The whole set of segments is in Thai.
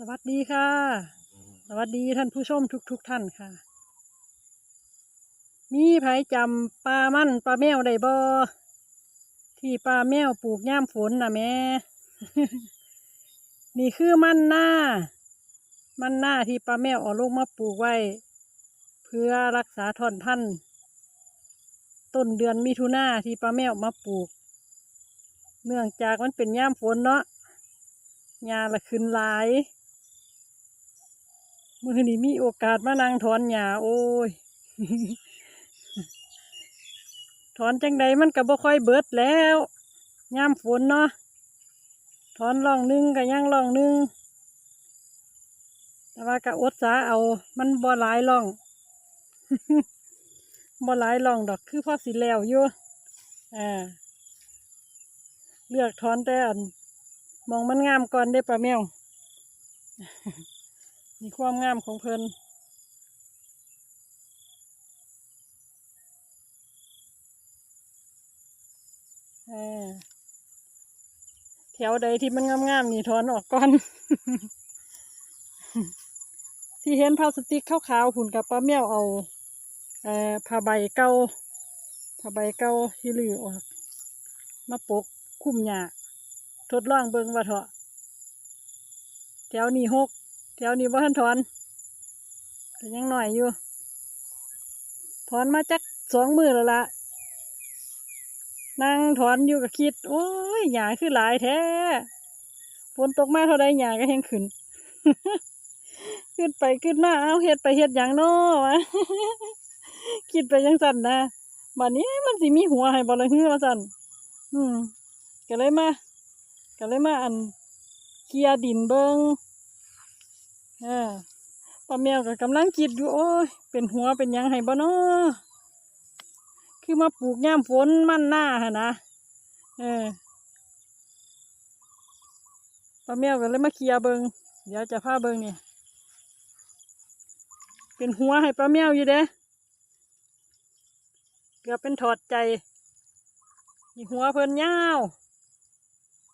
สวัสดีค่ะ สวัสดีท่านผู้ชมทุกๆทท่านค่ะ มีไผจำปลามั่นปลาแมวได้บ่ที่ปลาแมวปลูกย่ามฝนนะแม่ นี่คือมันหน้า มันหน้าที่ปลาแมวเอาลงมาปลูกไว้ เพื่อรักษาทอนพันธุ์ต้นเดือนมิถุนาที่ปลาแมวมาปลูก เนื่องจากมันเป็นย่ามฝนเนาะหญ้าละขึ้นหลาย มื่อนี้มีโอกาสมานั่งถอนหญ้าโอ้ย ถอนจังใดมันก็บ่ค่อยเบิดแล้วยามฝนเนาะถอนร่องหนึงก็ยังร่องหนึงแต่ว่าก็อดสาเอา มันบ่หลายร่องบ่หลายร่องดอกคือพ่อสิแล้วอยู่อ่าเลือกถอนแต่อันมองมันงามก่อนได้ปลาแมว มีความงามของเพลินเออแถวใดที่มันงามๆนี่ถอนออกก่อน ที่เห็นพลาสติกขาวๆหุ่นกับปลาแมวเอาเอ่อผ้าใบเก่าผ้าใบเก่าที่ลือออก มาปกคลุมหญ้าทดลองเบิ่งว่าเถอะแถวนี้หก แถวนี้ว่าท่านถอนก็ยังหน่อยอยู่ ถอนมาจักสองมือแล้วละนั่งถอนอยู่ก็คิด โอ้ยหยาคือหลายแท้ฝนตกมาเท่าใดหยาก็แห้งขึ้น ขึ้นไปขึ้นมาเอาเฮ็ดไปเฮ็ดอย่างน้อวะคิดไปยังสั่นนะบัดนี้มันสิมีหัวให้บ่ละฮือว่าสั่นอืมก็เลยมาก็เลยมาอันเกียดินเบิง อ่าป้าแมวก็กำลังคิดอยู่โอ้ยเป็นหัวเป็นยังให้บ่เนาะคือมาปลูกย่ามฝนมั่นหน้าหะนะเออป้าแมวก็เลยมาเคลียเบิงเดี๋ยวจะพาเบิงเนี่ยเป็นหัวให้ป้าแมวอยู่เด้เกือบเป็นถอดใจมีหัวเพิ่นยาว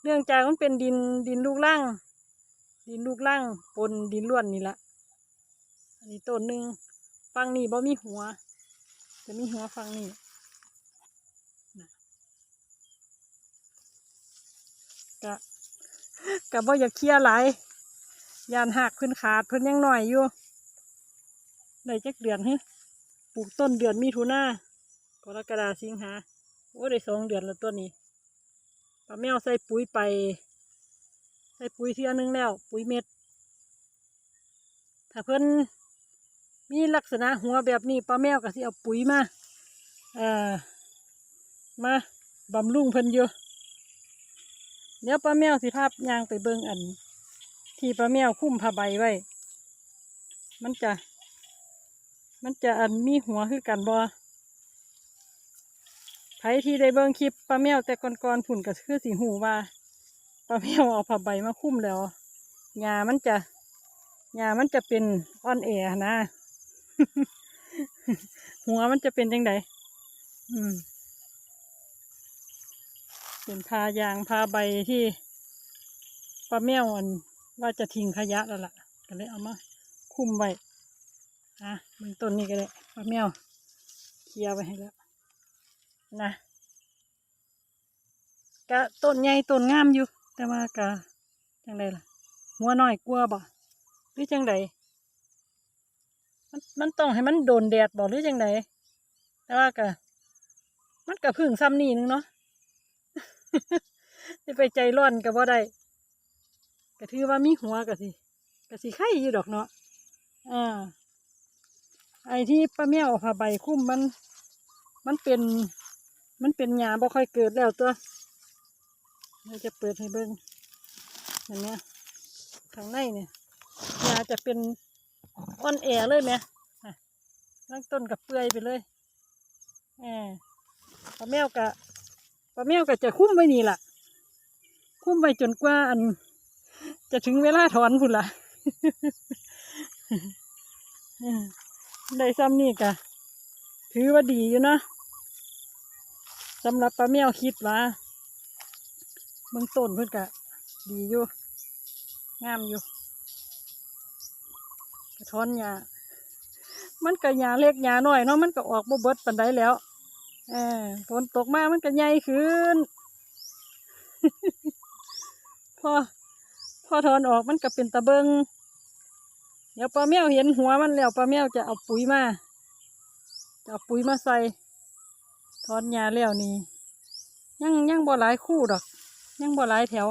เรื่องจากมันเป็นดินดินลูกล่าง ดินลูกล่างปนดินล้วนนี่ละอันนี้ต้นหนึ่งฟังนี่บ่มีหัว จะมีหัวฟังนี่กะกะบ่อยากเคลียร์หลยานหักขึ้นขาดเพิ่นยังหน่อยอยู่ได้จักเดือนฮึปลูกต้นเดือนมีถุนากรกฎาสิงหาโอ้ได้สองเดือนแล้วตัวนี้ป้าแมวใส่ปุ๋ยไป ส่ปุ๋ยเทียหนึงแล้ว ปุ๋ยเม็ด ถ้าเพิ่นมีลักษณะหัวแบบนี้ป้าแมวก็สิเอาปุ๋ยมาเอ่อมาบำรุงเพิ่นอยู่เดี๋ยวป้าแมวสิภาพยางไปเบิ่งอัน ที่ป้าแมวคุ้มผ้าใบไว้ มันจะ มันจะอันมีหัวคือกันบ่ไผที่ได้เบิ่งคลิปป้าแมวแต่ก่อนๆผุ่นก็คือสีหูว่า ป้าแมวเอาผ้าใบมาคุ้มแล้วหญ้ามันจะหญ้ามันจะเป็นอ่อนแอนะหัวมันจะเป็นจังไดอืม เป็นพายางพาใบที่ป้าแมวอันว่าจะทิ้งขยะแล้วล่ะ ก็เลยเอามาคุ้มไว้อะเบื้องต้นนี้ก็ได้ป้าแมวเคลียร์ไว้ให้แล้ว นะกะต้นใหญ่ต้นงามอยู่ แต่ว่ากะจังไดล่ะ หัวน้อยกลัวบ่หรือจังไดมันมันต้องให้มันโดนแดดบ่หรือจังไดแต่ว่ากะมันกะพึ่งซ้ำนี่นึงเนาะจะไปใจร้อนก็บ่าได้ก็ถือว่ามีหัวก็สิก็สิไข่อยู่ดอกเนาะอ่าไอ้ที่ป้าแมวเอาผ้าใบคุ้มมัน มันเป็น มันเป็นหญ้าบ่ค่อยเกิดแล้วตัว เราจะเปิดให้เบิ้งอย่างเนี้ยข้างในเนี่ยยาจะเป็นอ่อนแอเลยไหมอะตั้งต้นกับเปื่อยไปเลยแหมปลาแมวกะปลาแมวกะจะคุ้มไว้นี่ล่ะ คุ้มไว้จนกว่าอัน จะถึงเวลาถอนพุ่นล่ะได้ซ้ำนี่กะถือว่าดีอยู่นะสำหรับปลาแมวคิดว่า เบื้องต้นเพื่อนกะดีอยู่ งามอยู่ถอนหญ้ามันก็หญ้าเล็กหญ้าน้อยเนาะ มันก็ออกบ่เบิดปานใดแล้วเออฝนตกมามันก็ใหญ่ขึ้น พอ พอถอนออกมันก็เป็นตะเบิงเดี๋ยวปลาแมวเห็นหัวมันแล้วปลาแมวจะเอาปุ๋ยมา จะเอาปุ๋ยมาใส่ถอนหญ้าแล้วนี่ยังยังบ่หลายคู่ดอก ยังบ่หลายแถว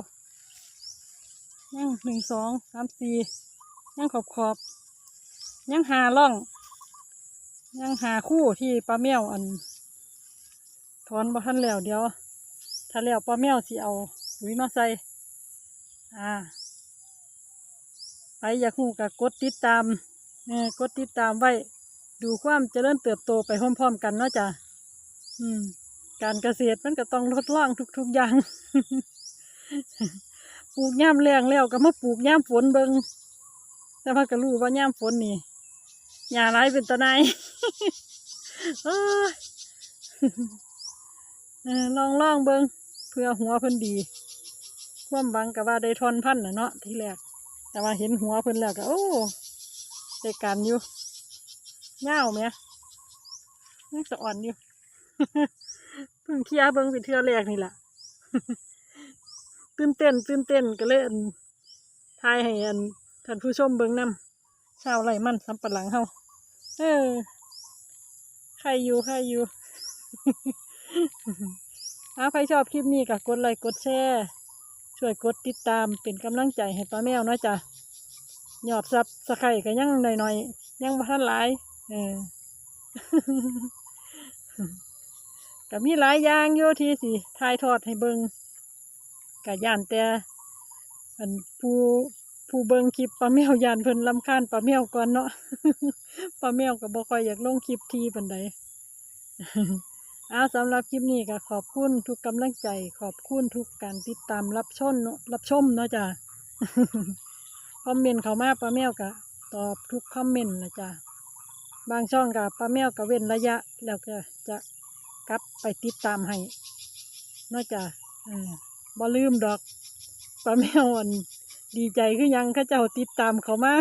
ยังหนึ่งสองสามสี่ยังขอบขอบ ยังหาล่อง ยังหาคู่ที่ปลาแมวอันถอนบ่ทันแล้วเดี๋ยว ถ้าแล้วปลาแมวสิเอาปุ๋ยมาใส่ อ่าไปอยากหูกับกดติดตามเออกดติดตามไว้ ดูความเจริญเติบโตไปพร้อมๆกันเนาะจ้ะอืม การเกษตรมันก็ต้องลดล่องทุกๆอย่าง ปลูกย่ามแรงแล้วก็มาปลูกย่ามฝนเบิงแต่ว่าก็รู้ว่าย่ามฝนนี่หญ้าร้ายเป็นตะไนลองลองเบิงเพื่อหัวเพิ่นดีความหวังก็ว่าได้ทอนพันน่ะเนาะที่แรก แต่ว่าเห็นหัวเพิ่นแล้วก็โอ้ได้การอยู่เง่าวไหมยังจะอ่อนอยู่เพิ่งเคลียร์เบิ่งเป็นเทื่อแรกนี่แหละ ตื่นเต้น ตื่นเต้นก็เลยอั่นทายให้อันท่านผู้ชมเบิ่งนำชาวไรมันสำปะหลังเฮาเออใครอยู่ใครอยู่อาใครชอบคลิปนี้ก็กดไลค์กดแชร์ช่วยกดติดตามเป็นกำลังใจให้ป้าแมวนะจ้ะหยอดซับสไครก็ยังหน่อยๆยังบ่ทันหลายเออก็มีหลายอย่างอยู่ที่สิถ่ายทอดให้เบิง กะย่านแต่อันผู้ผู้เบิงคลิปปลาแมวย่านเพิ่นลำคาญปลาแมวก่อนเนาะปลาแมวก็บ่ค่อยอยากลงคลิปทีปานใดอาสำหรับคลิปนี้ก็ขอบคุณทุกกำลังใจ ขอบคุณทุกการติดตามรับชมเนรับชมเนาะจ้ะคอมเมนต์เขามาป้าแมวก็ตอบทุกคอมเมนต์นะจ้ะบางช่องกับป้าแมวก็เว้นระยะ แล้วก็จะกลับไปติดตามให้เนาะจ้ะ บ่ลืมดอกป้าแมวอันดีใจคือยังข้าเจ้าติดตามเขามา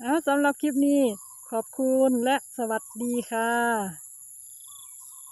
เอาสำหรับคลิปนี้ขอบคุณและสวัสดีค่ะ